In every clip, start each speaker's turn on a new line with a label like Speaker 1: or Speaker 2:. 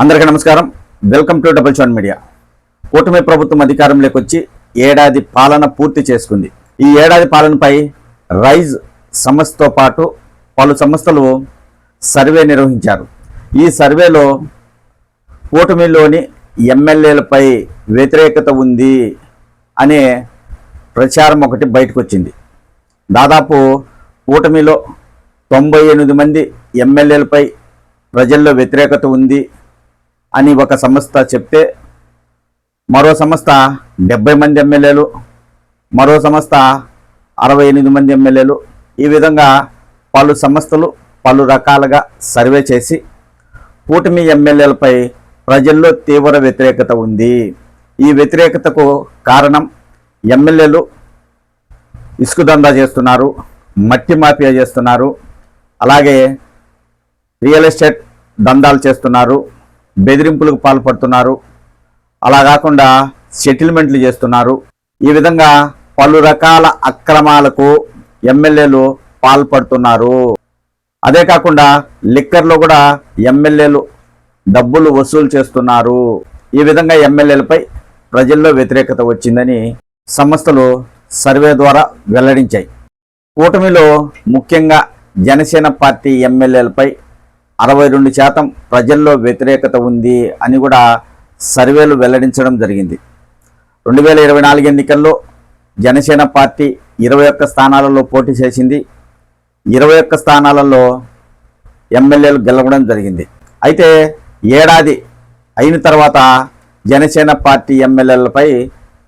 Speaker 1: అందరికీ నమస్కారం. Welcome to double seven media కూటమి ప్రభుత్వం అధికారంలోకి వచ్చి ఏడాది పాలన పూర్తి చేసుకుంది. ఈ ఏడాది పాలనపై రైజ్ సంస్థతో పాటు పలు సంస్థలు సర్వే నిర్వహించారు. ఈ సర్వేలో కూటమిలోని ఎమ్మెల్యేలపై వ్యతిరేకత ఉంది అనే ప్రచారం ఒకటి బయటకు వచ్చింది దాదాపు కూటమిలో తొంభై ఎనిమిది మంది ఎమ్మెల్యేలపై ప్రజల్లో వ్యతిరేకత ఉంది అని ఒక సంస్థ చెప్తే మరో సంస్థ డెబ్బై మంది ఎమ్మెల్యేలు మరో సంస్థ అరవై ఎనిమిది మంది ఎమ్మెల్యేలు. ఈ విధంగా పలు సంస్థలు పలు రకాలుగా సర్వే చేసి కూటమి ఎమ్మెల్యేలపై ప్రజల్లో తీవ్ర వ్యతిరేకత ఉంది. ఈ వ్యతిరేకతకు కారణం ఎమ్మెల్యేలు ఇసుక దందా చేస్తున్నారు మట్టి మాఫియా చేస్తున్నారు అలాగే రియల్ ఎస్టేట్ దందాలు చేస్తున్నారు. బెదిరింపులకు పాల్పడుతున్నారు. అలా కాకుండా సెటిల్మెంట్లు చేస్తున్నారు. ఈ విధంగా పలు రకాల అక్రమాలకు ఎమ్మెల్యేలు పాల్పడుతున్నారు. అదే కాకుండా లిక్కర్లో కూడా ఎమ్మెల్యేలు డబ్బులు వసూలు చేస్తున్నారు. ఈ విధంగా ఎమ్మెల్యేలపై ప్రజల్లో వ్యతిరేకత వచ్చిందని సంస్థలు సర్వే ద్వారా వెల్లడించాయి. కూటమిలో ముఖ్యంగా జనసేన పార్టీ ఎమ్మెల్యేలపై అరవై రెండు శాతం ప్రజల్లో వ్యతిరేకత ఉంది అని కూడా సర్వేలు వెల్లడించడం జరిగింది. రెండు వేల ఇరవై నాలుగు ఎన్నికల్లో జనసేన పార్టీ ఇరవై ఒక్క స్థానాలలో పోటీ చేసింది. ఇరవై ఒక్క స్థానాలలో ఎమ్మెల్యేలు గెలవడం జరిగింది. అయితే ఏడాది అయిన తర్వాత జనసేన పార్టీ ఎమ్మెల్యేలపై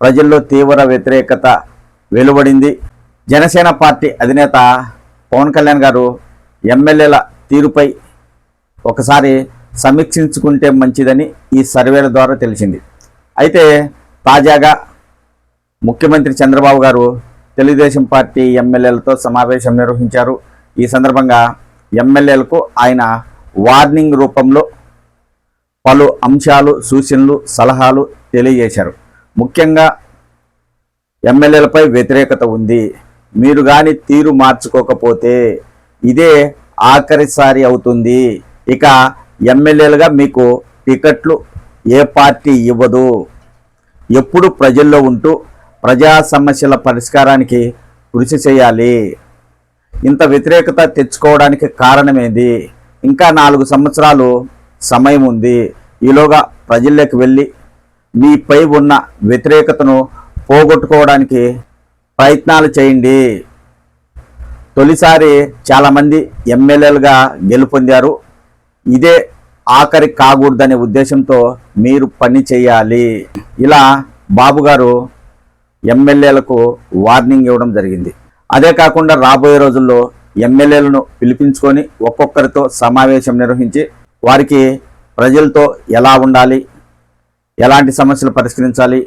Speaker 1: ప్రజల్లో తీవ్ర వ్యతిరేకత వెలువడింది. జనసేన పార్టీ అధినేత పవన్ కళ్యాణ్ గారు ఎమ్మెల్యేల తీరుపై ఒకసారి సమీక్షించుకుంటే మంచిదని ఈ సర్వేల ద్వారా తెలిసింది. అయితే తాజాగా ముఖ్యమంత్రి చంద్రబాబు గారు తెలుగుదేశం పార్టీ ఎమ్మెల్యేలతో సమావేశం నిర్వహించారు. ఈ సందర్భంగా ఎమ్మెల్యేలకు ఆయన వార్నింగ్ రూపంలో పలు అంశాలు సూచనలు సలహాలు తెలియజేశారు. ముఖ్యంగా ఎమ్మెల్యేలపై వ్యతిరేకత ఉంది. మీరు కానీ తీరు మార్చుకోకపోతే ఇదే ఆఖరిసారి అవుతుంది. ఇక ఎమ్మెల్యేలుగా మీకు టికెట్లు ఏ పార్టీ ఇవ్వదు. ఎప్పుడు ప్రజల్లో ఉంటూ ప్రజా సమస్యల పరిష్కారానికి కృషి చేయాలి. ఇంత వ్యతిరేకత తెచ్చుకోవడానికి కారణమేది? ఇంకా నాలుగు సంవత్సరాలు సమయం ఉంది. ఈలోగా ప్రజల్లోకి వెళ్ళి మీపై ఉన్న వ్యతిరేకతను పోగొట్టుకోవడానికి ప్రయత్నాలు చేయండి. తొలిసారి చాలామంది ఎమ్మెల్యేలుగా గెలుపొందారు. ఇదే ఆఖరి కాకూడదనే ఉద్దేశంతో మీరు పని చేయాలి. ఇలా బాబు గారు ఎమ్మెల్యేలకు వార్నింగ్ ఇవ్వడం జరిగింది. అదే కాకుండా రాబోయే రోజుల్లో ఎమ్మెల్యేలను పిలిపించుకొని ఒక్కొక్కరితో సమావేశం నిర్వహించి వారికి ప్రజలతో ఎలా ఉండాలి ఎలాంటి సమస్యలు పరిష్కరించాలి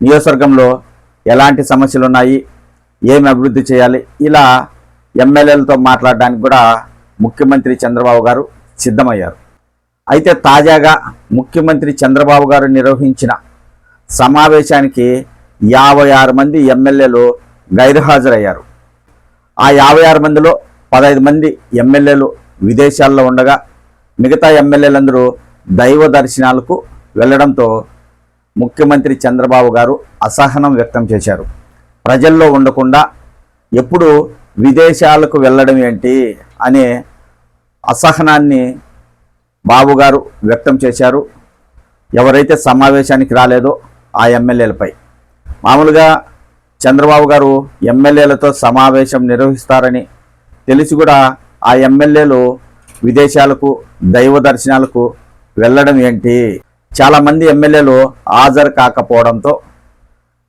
Speaker 1: నియోజకవర్గంలో ఎలాంటి సమస్యలు ఉన్నాయి ఏమి అభివృద్ధి చేయాలి ఇలా ఎమ్మెల్యేలతో మాట్లాడడానికి కూడా ముఖ్యమంత్రి చంద్రబాబు గారు సిద్ధమయ్యారు. అయితే తాజాగా ముఖ్యమంత్రి చంద్రబాబు గారు నిర్వహించిన సమావేశానికి యాభై ఆరు మంది ఎమ్మెల్యేలు గైర్హాజరయ్యారు. ఆ యాభై ఆరు మందిలో పదహైదు మంది ఎమ్మెల్యేలు విదేశాల్లో ఉండగా మిగతా ఎమ్మెల్యేలందరూ దైవ దర్శనాలకు వెళ్ళడంతో ముఖ్యమంత్రి చంద్రబాబు గారు అసహనం వ్యక్తం చేశారు. ప్రజల్లో ఉండకుండా ఎప్పుడు విదేశాలకు వెళ్ళడం ఏంటి అనే అసహనాన్ని బాబు గారు వ్యక్తం చేశారు. ఎవరైతే సమావేశానికి రాలేదో ఆ ఎమ్మెల్యేలపై. మామూలుగా చంద్రబాబు గారు ఎమ్మెల్యేలతో సమావేశం నిర్వహిస్తారని తెలిసి కూడా ఆ ఎమ్మెల్యేలు విదేశాలకు దైవ దర్శనాలకు వెళ్ళడం ఏంటి? చాలామంది ఎమ్మెల్యేలు హాజరు కాకపోవడంతో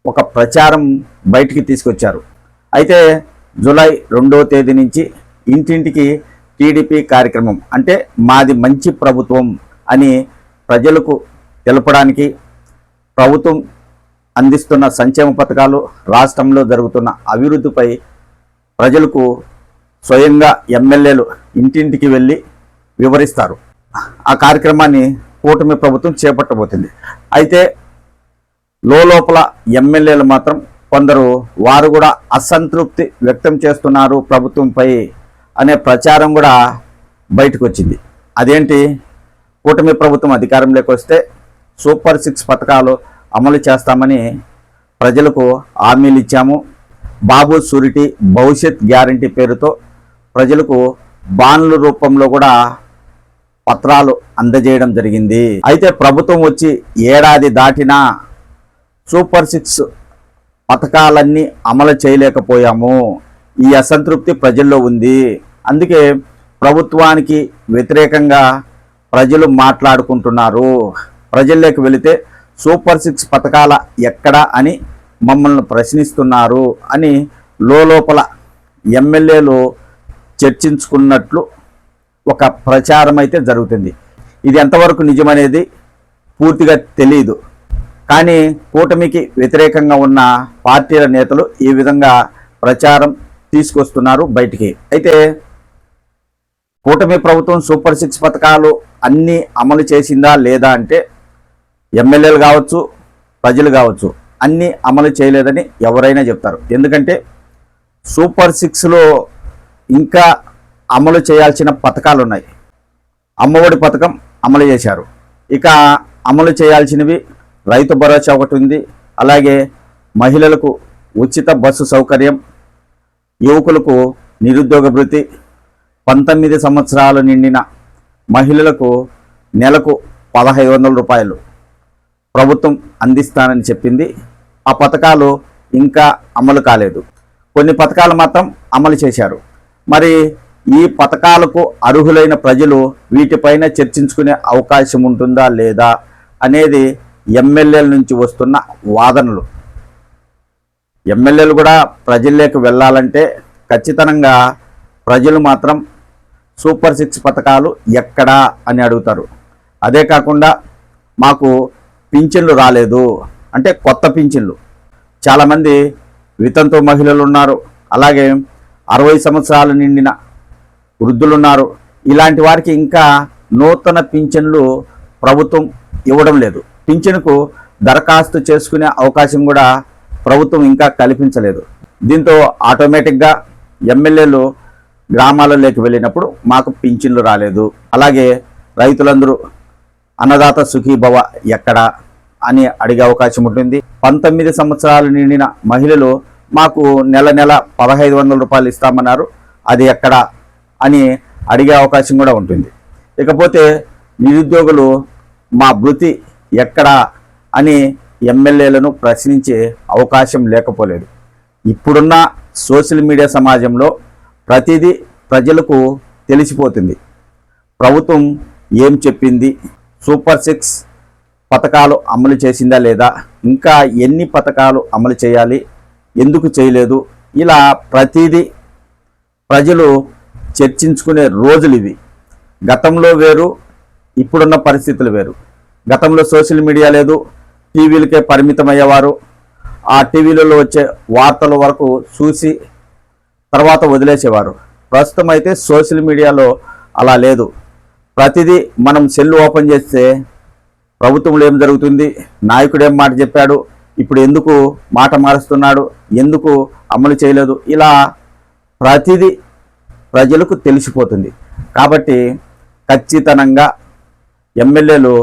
Speaker 1: ఒక ప్రచారం బయటికి తీసుకొచ్చారు. అయితే జూలై రెండవ తేదీ నుంచి ఇంటింటికి టీడీపీ కార్యక్రమం అంటే మాది మంచి ప్రభుత్వం అని ప్రజలకు తెలపడానికి ప్రభుత్వం అందిస్తున్న సంక్షేమ పథకాలు రాష్ట్రంలో జరుగుతున్న అభివృద్ధిపై ప్రజలకు స్వయంగా ఎమ్మెల్యేలు ఇంటింటికి వెళ్ళి వివరిస్తారు. ఆ కార్యక్రమాన్ని కూటమి ప్రభుత్వం చేపట్టబోతుంది. అయితే లోపల ఎమ్మెల్యేలు మాత్రం కొందరు వారు కూడా అసంతృప్తి వ్యక్తం చేస్తున్నారు ప్రభుత్వంపై. అనే ప్రచారం కూడా బయటకు వచ్చింది అదేంటి? కూటమి ప్రభుత్వం అధికారంలోకి వస్తే సూపర్ సిక్స్ పథకాలు అమలు చేస్తామని ప్రజలకు హామీలు ఇచ్చాము. బాబు సూరిటీ భవిష్యత్ గ్యారంటీ పేరుతో ప్రజలకు బాన్ల రూపంలో కూడా పత్రాలు అందజేయడం జరిగింది. అయితే ప్రభుత్వం వచ్చి ఏడాది దాటినా సూపర్ సిక్స్ పథకాలన్నీ అమలు చేయలేకపోయాము. ఈ అసంతృప్తి ప్రజల్లో ఉంది. అందుకే ప్రభుత్వానికి వ్యతిరేకంగా ప్రజలు మాట్లాడుకుంటున్నారు. ప్రజల్లోకి వెళితే సూపర్ సిక్స్ పథకాల ఎక్కడ అని మమ్మల్ని ప్రశ్నిస్తున్నారు అని లోపల ఎమ్మెల్యేలు చర్చించుకున్నట్లు ఒక ప్రచారం అయితే జరుగుతుంది. ఇది ఎంతవరకు నిజమనేది పూర్తిగా తెలియదు కానీ కూటమికి వ్యతిరేకంగా ఉన్న పార్టీల నేతలు ఈ విధంగా ప్రచారం తీసుకొస్తున్నారు బయటికి. అయితే కూటమి ప్రభుత్వం సూపర్ సిక్స్ పథకాలు అన్నీ అమలు చేసిందా లేదా అంటే ఎమ్మెల్యేలు కావచ్చు ప్రజలు కావచ్చు అన్నీ అమలు చేయలేదని ఎవరైనా చెప్తారు. ఎందుకంటే సూపర్ సిక్స్లో ఇంకా అమలు చేయాల్సిన పథకాలు ఉన్నాయి. అమ్మఒడి పథకం అమలు చేశారు. ఇక అమలు చేయాల్సినవి రైతు భరోసా ఒకటి ఉంది. అలాగే మహిళలకు ఉచిత బస్సు సౌకర్యం యువకులకు నిరుద్యోగ భృతి పంతొమ్మిది సంవత్సరాలు నిండిన మహిళలకు నెలకు పదహైదు వందల రూపాయలు ప్రభుత్వం అందిస్తానని చెప్పింది. ఆ పథకాలు ఇంకా అమలు కాలేదు. కొన్ని పథకాలు మాత్రం అమలు చేశారు. మరి ఈ పథకాలకు అర్హులైన ప్రజలు వీటిపైన చర్చించుకునే అవకాశం ఉంటుందా లేదా అనేది ఎమ్మెల్యేల నుంచి వస్తున్న వాదనలు. ఎమ్మెల్యేలు కూడా ప్రజల్లోకి వెళ్ళాలంటే ఖచ్చితంగా ప్రజలు మాత్రం సూపర్ సిక్స్ పథకాలు ఎక్కడా అని అడుగుతారు. అదే కాకుండా మాకు పింఛన్లు రాలేదు. అంటే కొత్త పింఛన్లు. చాలామంది వితంతు మహిళలు ఉన్నారు. అలాగే అరవై సంవత్సరాలు నిండిన వృద్ధులున్నారు ఇలాంటి వారికి ఇంకా నూతన పింఛన్లు ప్రభుత్వం ఇవ్వడం లేదు. పింఛన్కు దరఖాస్తు చేసుకునే అవకాశం కూడా ప్రభుత్వం ఇంకా కల్పించలేదు. దీంతో ఆటోమేటిక్గా ఎమ్మెల్యేలు గ్రామాలలోకి వెళ్ళినప్పుడు మాకు పింఛన్లు రాలేదు. అలాగే రైతులందరూ అన్నదాత సుఖీభవ ఎక్కడ అని అడిగే అవకాశం ఉంటుంది. పంతొమ్మిది సంవత్సరాలు నిండిన మహిళలు మాకు నెల నెల పదహైదు వందల రూపాయలు ఇస్తామన్నారు. అది ఎక్కడ అని అడిగే అవకాశం కూడా ఉంటుంది. ఇకపోతే నిరుద్యోగులు మా వృత్తి ఎక్కడ అని ఎమ్మెల్యేలను ప్రశ్నించే అవకాశం లేకపోలేదు. ఇప్పుడున్న సోషల్ మీడియా సమాజంలో ప్రతిదీ ప్రజలకు తెలిసిపోతుంది. ప్రభుత్వం ఏం చెప్పింది? సూపర్ సిక్స్ పథకాలు అమలు చేసిందా లేదా? ఇంకా ఎన్ని పథకాలు అమలు చేయాలి? ఎందుకు చేయలేదు? ఇలా ప్రతిదీ ప్రజలు చర్చించుకునే రోజులు ఇవి. గతంలో వేరు ఇప్పుడున్న పరిస్థితులు వేరు. గతంలో సోషల్ మీడియా లేదు టీవీలకే పరిమితమయ్యేవారు. ఆ టీవీలలో వచ్చే వార్తల వరకు చూసి తర్వాత వదిలేసేవారు. ప్రస్తుతం అయితే సోషల్ మీడియాలో అలా లేదు. ప్రతిదీ మనం సెల్ ఓపెన్ చేస్తే ప్రభుత్వంలో ఏం జరుగుతుంది? నాయకుడు ఏం మాట చెప్పాడు? ఇప్పుడు ఎందుకు మాట మారుస్తున్నాడు? ఎందుకు అమలు చేయలేదు? ఇలా ప్రతిదీ ప్రజలకు తెలిసిపోతుంది. కాబట్టి ఖచ్చితంగా ఎమ్మెల్యేలు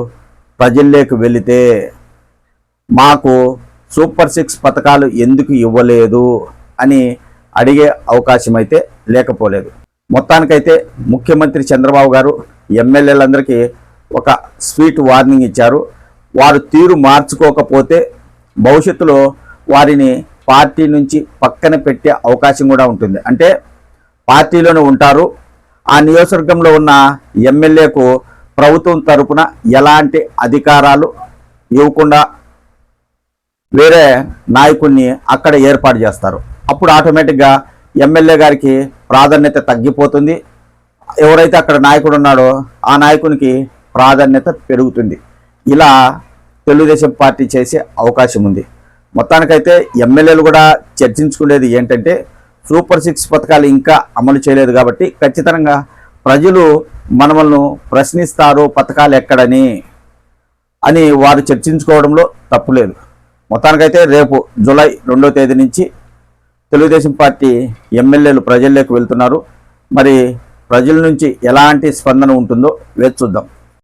Speaker 1: ప్రజల్లోకి వెళితే మాకు సూపర్ సిక్స్ పథకాలు ఎందుకు ఇవ్వలేదు అని అడిగే అవకాశం అయితే లేకపోలేదు. మొత్తానికైతే ముఖ్యమంత్రి చంద్రబాబు గారు ఎమ్మెల్యేలందరికీ ఒక స్వీట్ వార్నింగ్ ఇచ్చారు. వారు తీరు మార్చుకోకపోతే భవిష్యత్తులో వారిని పార్టీ నుంచి పక్కన పెట్టే అవకాశం కూడా ఉంటుంది. అంటే పార్టీలోనే ఉంటారు. ఆ నియోజకవర్గంలో ఉన్న ఎమ్మెల్యేకు ప్రభుత్వం తరపున ఎలాంటి అధికారాలు ఇవ్వకుండా వేరే నాయకుడిని అక్కడ ఏర్పాటు చేస్తారు. అప్పుడు ఆటోమేటిక్గా ఎమ్మెల్యే గారికి ప్రాధాన్యత తగ్గిపోతుంది. ఎవరైతే అక్కడ నాయకుడు ఉన్నాడో ఆ నాయకునికి ప్రాధాన్యత పెరుగుతుంది. ఇలా తెలుగుదేశం పార్టీ చేసే అవకాశం ఉంది. మొత్తానికైతే ఎమ్మెల్యేలు కూడా చర్చించుకునేది ఏంటంటే సూపర్ సిక్స్ పథకాలు ఇంకా అమలు చేయలేదు కాబట్టి ఖచ్చితంగా ప్రజలు మనమల్ని ప్రశ్నిస్తారు పథకాలు ఎక్కడని అని వారు చర్చించుకోవడంలో తప్పులేదు మొత్తానికైతే రేపు జూలై రెండో తేదీ నుంచి తెలుగుదేశం పార్టీ ఎమ్మెల్యేలు ప్రజల్లోకి వెళ్తున్నారు. మరి ప్రజల నుంచి ఎలాంటి స్పందన ఉంటుందో వేచి చూద్దాం.